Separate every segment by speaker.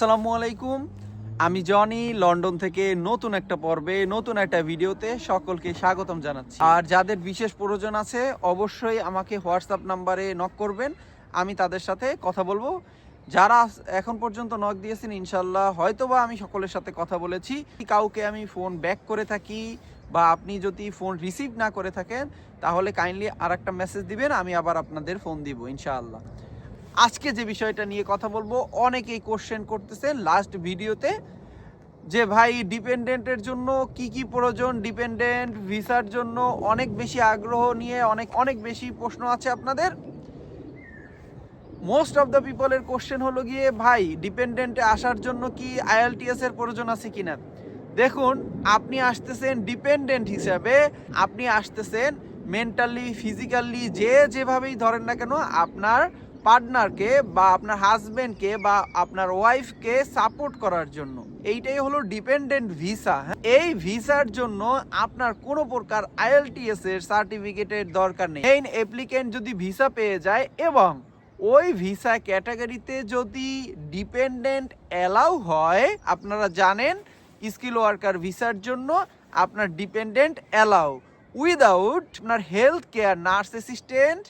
Speaker 1: আসসালামু আলাইকুম। আমি জনি, লন্ডন থেকে নতুন একটা পর্বে, নতুন একটা ভিডিওতে সকলকে স্বাগতম জানাচ্ছি। আর যাদের বিশেষ প্রয়োজন আছে, অবশ্যই আমাকে হোয়াটসঅ্যাপ নাম্বারে নক করবেন। আমি তাদের সাথে কথা বলব। যারা এখন পর্যন্ত নক দিয়েছেন ইনশাল্লাহ হয়তোবা আমি সকলের সাথে কথা বলেছি। কাউকে আমি ফোন ব্যাক করে থাকি বা আপনি যদি ফোন রিসিভ না করে থাকেন, তাহলে কাইন্ডলি আর একটা মেসেজ দিবেন, আমি আবার আপনাদের ফোন দিব, ইনশাআল্লাহ। আজকে যে বিষয়টা নিয়ে কথা বলব, অনেকেই কোশ্চেন করতেছেন লাস্ট ভিডিওতে যে ভাই ডিপেন্ডেন্টের জন্য কি কি প্রয়োজন ডিপেন্ডেন্ট ভিসার জন্য অনেক বেশি আগ্রহ নিয়ে অনেক অনেক বেশি প্রশ্ন আছে আপনাদের। মোস্ট অফ দ্য পিপলের কোশ্চেন হলো গিয়ে, ভাই ডিপেন্ডেন্টে আসার জন্য কি আইএলটিএস এর প্রয়োজন আছে কিনা? দেখুন, আপনি আসতেছেন ডিপেন্ডেন্ট হিসাবে, আপনি আসতেছেন মেন্টালি ফিজিক্যালি যে যেভাবেই ধরেন না কেন, আপনার পার্টনারকে বা আপনার হাজবেন্ডকে বা আপনার ওয়াইফকে সাপোর্ট করার জন্য। এইটাই হলো ডিপেন্ডেন্ট ভিসা এই ভিসার জন্য আপনার কোনো প্রকার আইএলটিএস এর সার্টিফিকেটের দরকার নেই। মেইন অ্যাপ্লিকেন্ট যদি ভিসা পেয়ে যায় এবং ওই ভিসা ক্যাটাগরিতে যদি ডিপেন্ডেন্ট অ্যালাউ হয়, আপনারা জানেন স্কিল ওয়ার্কার ভিসার জন্য আপনার ডিপেন্ডেন্ট অ্যালাউ উইদাউট আপনার হেলথ কেয়ার নার্স অ্যাসিস্ট্যান্ট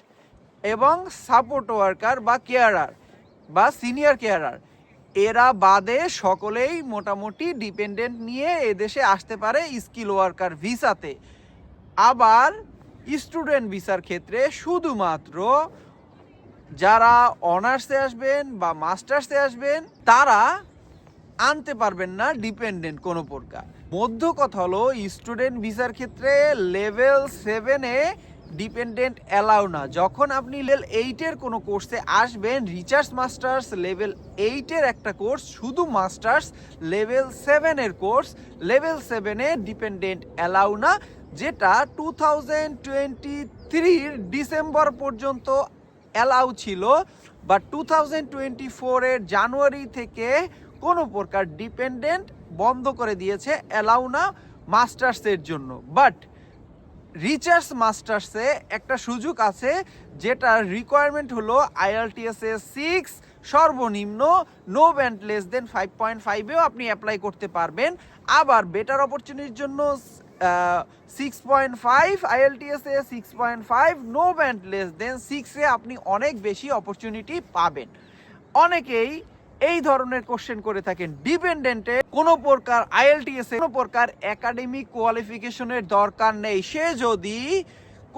Speaker 1: এবং সাপোর্ট ওয়ার্কার বা কেয়ারার বা সিনিয়র কেয়ারার এরা বাদে সকলেই মোটামুটি ডিপেন্ডেন্ট নিয়ে এদেশে আসতে পারে স্কিল ওয়ার্কার ভিসাতে আবার স্টুডেন্ট ভিসার ক্ষেত্রে শুধুমাত্র যারা অনার্সে আসবেন বা মাস্টার্সে আসবেন, তারা আনতে পারবেন না ডিপেন্ডেন্ট কোনো প্রকার। মধ্য কথা হলো স্টুডেন্ট ভিসার ক্ষেত্রে লেভেল সেভেনে ডিপেন্ডেন্ট অ্যালাউ না। যখন আপনি লেভেল এইটের কোনো কোর্সে আসবেন রিচার্জ মাস্টার্স লেভেল এইটের একটা কোর্স শুধু মাস্টার্স লেভেল সেভেনের কোর্স লেভেল সেভেনে ডিপেন্ডেন্ট অ্যালাউ না, যেটা টু থাউজেন্ড টোয়েন্টি থ্রির ডিসেম্বর পর্যন্ত অ্যালাউ ছিল। বা টু থাউজেন্ড টোয়েন্টি ফোরের জানুয়ারি থেকে কোনো প্রকার ডিপেন্ডেন্ট বন্ধ করে দিয়েছে, অ্যালাউ না মাস্টার্সের জন্য। বাট রিচার্জ মাস্টার্সে একটা সুযোগ আছে যেটা রিকোয়ারমেন্ট হলো আইএলটিএস এ সিক্স সর্বনিম্ন no band less than five point ফাইভেও আপনি অ্যাপ্লাই করতে পারবেন। আবার বেটার অপরচুনিটির জন্য সিক্স পয়েন্ট ফাইভ আইএলটিএস এ six point five no band less than সিক্সে আপনি অনেক বেশি অপরচুনিটি পাবেন। অনেকেই এই ধরনের কোশ্চেন করে থাকেন ডিপেন্ডেন্টে কোনো প্রকার আইএলটিএস কোনো প্রকার একাডেমিক কোয়ালিফিকেশনের দরকার নেই। সে যদি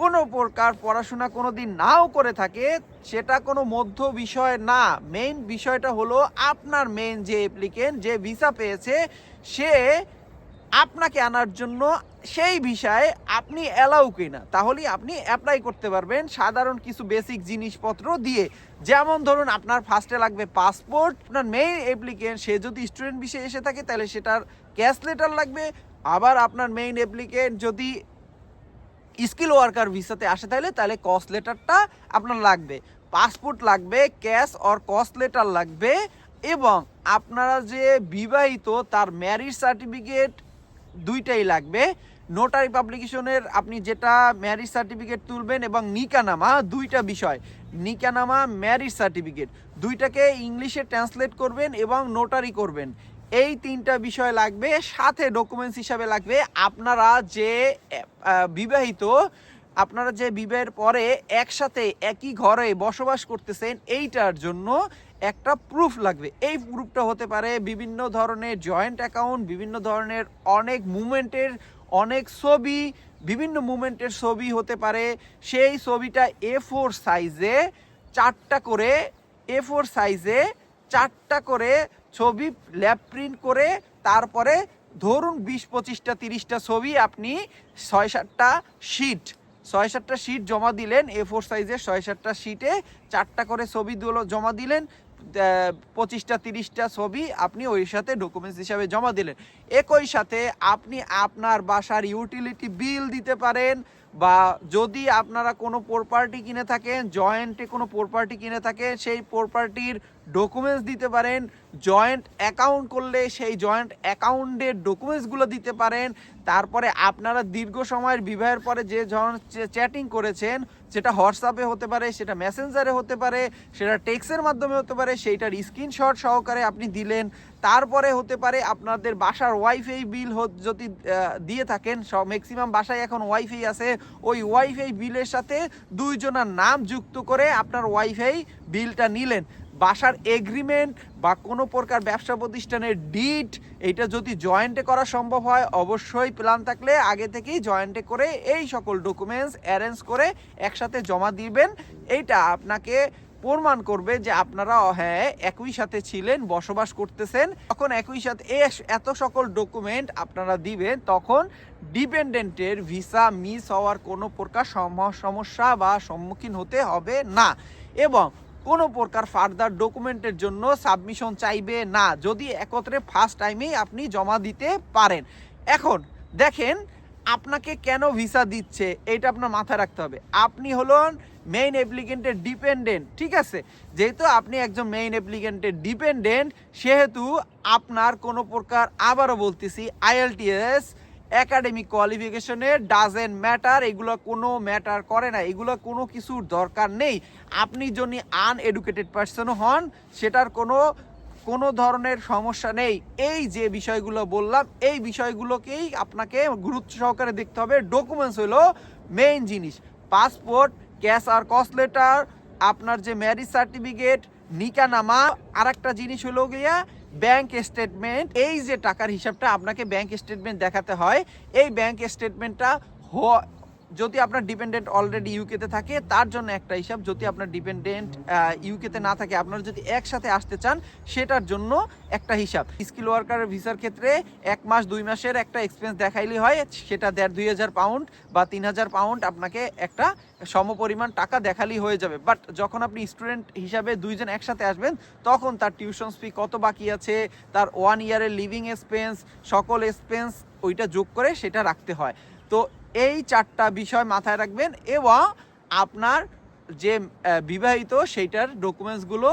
Speaker 1: কোনো প্রকার পড়াশোনা কোনো দিন নাও করে থাকে, সেটা কোনো মধ্য বিষয় না। মেইন বিষয়টা হলো আপনার মেইন যে অ্যাপ্লিকেন্ট যে ভিসা পেয়েছে, সে আপনাকে আনার জন্য সেই বিষয়ে আপনি অ্যালাউ কিনা, তাহলেই আপনি অ্যাপ্লাই করতে পারবেন সাধারণ কিছু বেসিক জিনিসপত্র দিয়ে। যেমন ধরুন, আপনার ফার্স্টে লাগবে পাসপোর্ট আপনার মেইন অ্যাপ্লিকেন্ট সে যদি স্টুডেন্ট বিষয়ে এসে থাকে, তাহলে সেটার ক্যাশ লেটার লাগবে। আবার আপনার মেইন অ্যাপ্লিকেন্ট যদি স্কিল ওয়ার্কার ভিসাতে আসে, তাহলে তাহলে কস্ট লেটারটা আপনার লাগবে। পাসপোর্ট লাগবে ক্যাশ অর কস্ট লেটার লাগবে। এবং আপনারা যে বিবাহিত, তার ম্যারিজ সার্টিফিকেট দুইটাই লাগবে। নোটারি পাবলিকেশনের আপনি যেটা ম্যারিজ সার্টিফিকেট তুলবেন এবং নিকানামা, দুইটা বিষয়। নিকানামা ম্যারিজ সার্টিফিকেট দুইটাকে ইংলিশে ট্রান্সলেট করবেন এবং নোটারি করবেন। এই তিনটা বিষয় লাগবে। সাথে ডকুমেন্টস হিসাবে লাগবে আপনারা যে বিবাহিত, আপনারা যে বিবাহের পরে একসাথে একই ঘরে বসবাস করতেছেন, এইটার জন্য একটা প্রুফ লাগবে। এই প্রুফটা হতে পারে বিভিন্ন ধরনের জয়েন্ট অ্যাকাউন্ট বিভিন্ন ধরনের অনেক মুভমেন্টের অনেক ছবি, বিভিন্ন মুভমেন্টের ছবি হতে পারে। সেই ছবিটা এ ফোর সাইজে চারটা করে এ ফোর সাইজে চারটা করে ছবি ল্যাব প্রিন্ট করে, তারপরে ধরুন বিশ, পঁচিশটা, তিরিশটা ছবি আপনি ছয়, সাতটা শিট ছয়, সাতটা শিট জমা দিলেন এ ফোর সাইজের ছয়, সাতটা শিটে চারটা করে ছবিগুলো জমা দিলেন পঁচিশটা, তিরিশটা ছবি আপনি ওই সাথে ডকুমেন্টস হিসাবে জমা দিলেন। একই সাথে আপনি আপনার বাসার ইউটিলিটি বিল দিতে পারেন বা যদি আপনারা কোনো প্রপার্টি কিনে থাকেন জয়েন্টে কোনো প্রপার্টি কিনে থাকেন, সেই প্রপার্টির ডকুমেন্টস দিতে পারেন জয়েন্ট অ্যাকাউন্ট করলে সেই জয়েন্ট অ্যাকাউন্টের ডকুমেন্টসগুলো দিতে পারেন। তারপরে আপনারা দীর্ঘ সময়ের বিবাহের পরে যে ধরনের চ্যাটিং করেছেন, সেটা হোয়াটসঅ্যাপে হতে পারে, সেটা মেসেঞ্জারে হতে পারে, সেটা টেক্সের মাধ্যমে হতে পারে, সেইটার স্ক্রিনশট সহকারে আপনি দিলেন। তারপরে হতে পারে আপনাদের বাসার ওয়াইফাই বিল যদি দিয়ে থাকেন, সব ম্যাক্সিমাম বাসায় এখন ওয়াইফাই আছে, ওই ওয়াইফাই বিলের সাথে দুইজনার নাম যুক্ত করে আপনার ওয়াইফাই বিলটা নিলেন। বাসার এগ্রিমেন্ট বা কোনো প্রকার ব্যবসা প্রতিষ্ঠানের ডিট এইটা যদি জয়েন্টে করা সম্ভব হয়, অবশ্যই প্ল্যান থাকলে আগে থেকেই জয়েন্টে করে এই সকল ডকুমেন্টস অ্যারেঞ্জ করে একসাথে জমা দিবেন। এইটা আপনাকে প্রমাণ করবে যে আপনারা হ্যাঁ একই সাথে ছিলেন, বসবাস করতেছেন। তখন একই সাথে এত সকল ডকুমেন্ট আপনারা দিবেন, তখন ডিপেন্ডেন্টের ভিসা মিস হওয়ার কোনো প্রকার সম- সমস্যা বা সম্মুখীন হতে হবে না। এবং কোনো প্রকার ফার্দার ডকুমেন্টের জন্য সাবমিশন চাইবে না, যদি একত্রে ফার্স্ট টাইমেই আপনি জমা দিতে পারেন। এখন দেখেন, আপনাকে কেন ভিসা দিচ্ছে, এটা আপনার মাথায় রাখতে হবে। আপনি হলেন মেইন অ্যাপ্লিকেন্টের ডিপেন্ডেন্ট ঠিক আছে? যেহেতু আপনি একজন মেইন অ্যাপ্লিকেন্টের ডিপেন্ডেন্ট সেহেতু আপনার কোনো প্রকার, আবারও বলতেছি আইএলটিএস একাডেমিক কোয়ালিফিকেশনের ডাজেন্ট ম্যাটার এগুলো কোনো ম্যাটার করে না, এগুলো কোনো কিছুর দরকার নেই। আপনি যদি আনএডুকেটেড পার্সনও হন, সেটার কোনো কোনো ধরনের সমস্যা নেই। এই যে বিষয়গুলো বললাম, এই বিষয়গুলোকেই আপনাকে গুরুত্ব সহকারে দেখতে হবে। ডকুমেন্টস হলো মেইন জিনিস। পাসপোর্ট ক্যাশ আর কস্ট লেটার আপনার যে ম্যারিজ সার্টিফিকেট নিকানামা আর একটা জিনিস হলো গিয়া ব্যাংক স্টেটমেন্ট এই যে টাকার হিসাবটা আপনাকে ব্যাংক স্টেটমেন্ট দেখাতে হয় এই ব্যাংক স্টেটমেন্টটা যদি আপনার ডিপেন্ডেন্ট অলরেডি ইউকেতে থাকে, তার জন্য একটা হিসাব, যদি আপনার ডিপেন্ডেন্ট ইউকেতে না থাকে, আপনারা যদি একসাথে আসতে চান, সেটার জন্য একটা হিসাব। স্কিল ওয়ার্কারের ভিসার ক্ষেত্রে এক মাস, দুই মাসের একটা এক্সপেন্স দেখাইলে হয়, সেটা দেড় দুই হাজার পাউন্ড বা তিন হাজার পাউন্ড আপনাকে একটা সমপরিমাণ টাকা দেখালেই হয়ে যাবে। বাট যখন আপনি স্টুডেন্ট হিসাবে দুইজন একসাথে আসবেন, তখন তার টিউশন ফি কত বাকি আছে, তার ওয়ান ইয়ারের লিভিং এক্সপেন্স সকল এক্সপেন্স ওইটা যোগ করে সেটা রাখতে হয়। তো এই চারটা বিষয় মাথায় রাখবেন এবং আপনার যে বিবাহিত সেইটার ডকুমেন্টসগুলো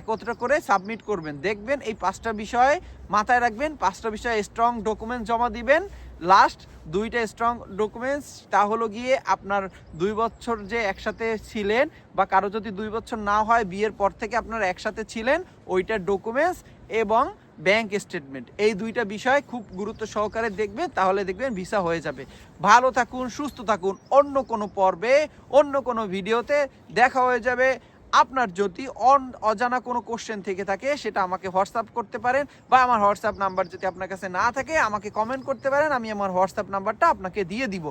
Speaker 1: একত্র করে সাবমিট করবেন। দেখবেন এই পাঁচটা বিষয় মাথায় রাখবেন, পাঁচটা বিষয়ে স্ট্রং ডকুমেন্টস জমা দিবেন। লাস্ট দুইটা স্ট্রং ডকুমেন্টস তা হলো গিয়ে আপনার দুই বছর যে একসাথে ছিলেন বা কারও যদি দুই বছর না হয়, বিয়ের পর থেকে আপনারা একসাথে ছিলেন, ওইটার ডকুমেন্টস এবং ব্যাংক স্টেটমেন্ট এই দুইটা বিষয় খুব গুরুত্ব সহকারে দেখবেন তাহলে দেখবেন ভিসা হয়ে যাবে। ভালো থাকুন, সুস্থ থাকুন, অন্য কোনো পর্বে, অন্য কোনো ভিডিওতে দেখা হয়ে যাবে। আপনার যদি অন, অজানা কোনো কোশ্চেন থেকে থাকে, সেটা আমাকে হোয়াটসঅ্যাপ করতে পারেন বা আমার হোয়াটসঅ্যাপ নাম্বার যদি আপনার কাছে না থাকে, আমাকে কমেন্ট করতে পারেন, আমি আমার হোয়াটসঅ্যাপ নাম্বারটা আপনাকে দিয়ে দিব।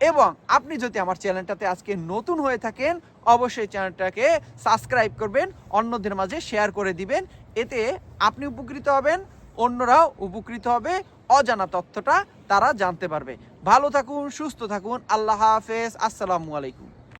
Speaker 1: এবং আপনি যদি আমার চ্যানেলটাতে আজকে নতুন হয়ে থাকেন, অবশ্যই চ্যানেলটাকে সাবস্ক্রাইব করবেন, অন্যদের মাঝে শেয়ার করে দিবেন এতে আপনি উপকৃত হবেন, অন্যরাও উপকৃত হবে। অজানা তথ্যটা তারা জানতে পারবে। ভালো থাকুন, সুস্থ থাকুন। আল্লাহ হাফেজ। আসসালামু আলাইকুম।